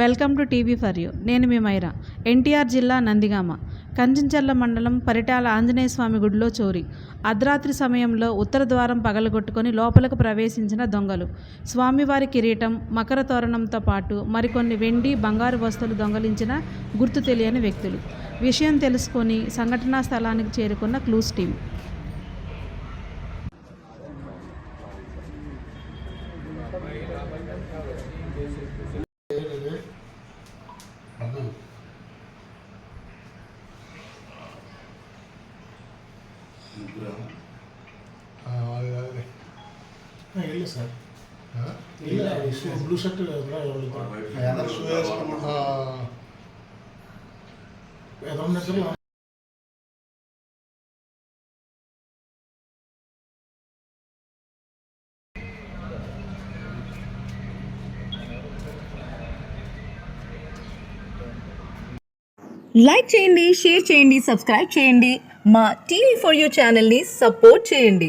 Welcome to TV for you. నేను మీ మైరా. ఎన్టీఆర్ జిల్లా నందిగామ. కంచించర్ల మండలం పరిటాల ఆంజనేయ స్వామి గుడిలో చోరీ. అర్ధరాత్రి సమయంలో ఉత్తర ద్వారం పగలగొట్టుకొని లోపలకు ప్రవేశించిన దొంగలు. స్వామివారి కిరీటం మకర తోరణంతో పాటు మరికొన్ని వెండి బంగారు వస్తువులు దొంగలించిన గుర్తు తెలియని వ్యక్తులు. విషయం తెలుసుకొని సంఘటనా స్థలానికి చేరుకున్న క్లూస్ టీం. ಇಲ್ಲ ಸರ್ ಇಲ್ಲ ಬ್ಲೂ ಶರ್ಟ್ ಎದುರು ಎದುರು లైక్ చేయండి షేర్ చేయండి సబ్స్క్రైబ్ చేయండి. మా టీవీ ఫర్ యూ ఛానల్ని సపోర్ట్ చేయండి.